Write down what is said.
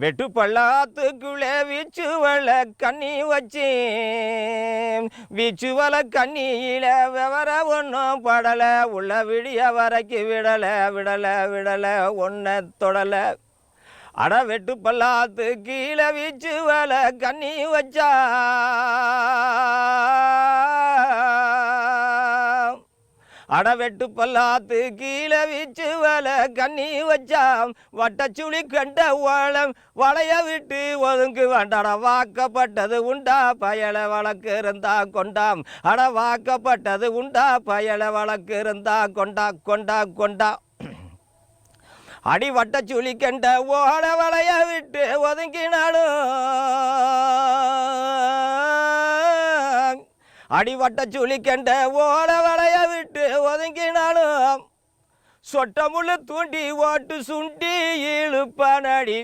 வெட்டு பள்ளாத்துக்குள்ளே வீச்சு கண்ணி வச்சு வீச்சுவள கண்ணியில விவர ஒன்றும் படலை உள்ள விடிய வரைக்கும் விடலை விடலை விடலை ஒன்றை தொடலை. அட வெட்டுப்பல்லாத்து கீழே வீச்சுவல கண்ணி வச்சா அடவெட்டு பல்லாத்து கீழே வீச்சு வலை கண்ணி வச்சாம். வட்டச்சுளி கண்ட ஓளம் வளைய விட்டு ஒதுங்கு. வண்டட வாக்கப்பட்டது உண்டா? பயல வழக்கு இருந்தா கொண்டாம். அட வாக்கப்பட்டது உண்டா? பயல வழக்கு இருந்தா கொண்டா? கொண்டா? கொண்டா? அடி வட்ட சுழி கண்ட ஓட வளைய விட்டு ஒதுங்கினாலும். அடிவட்ட சுழி கண்ட ஓட வளைய ஒதுங்கினாலும் சொட்ட முள்ளு தூண்டி ஓட்டு சுண்டி இழுப்பானடி.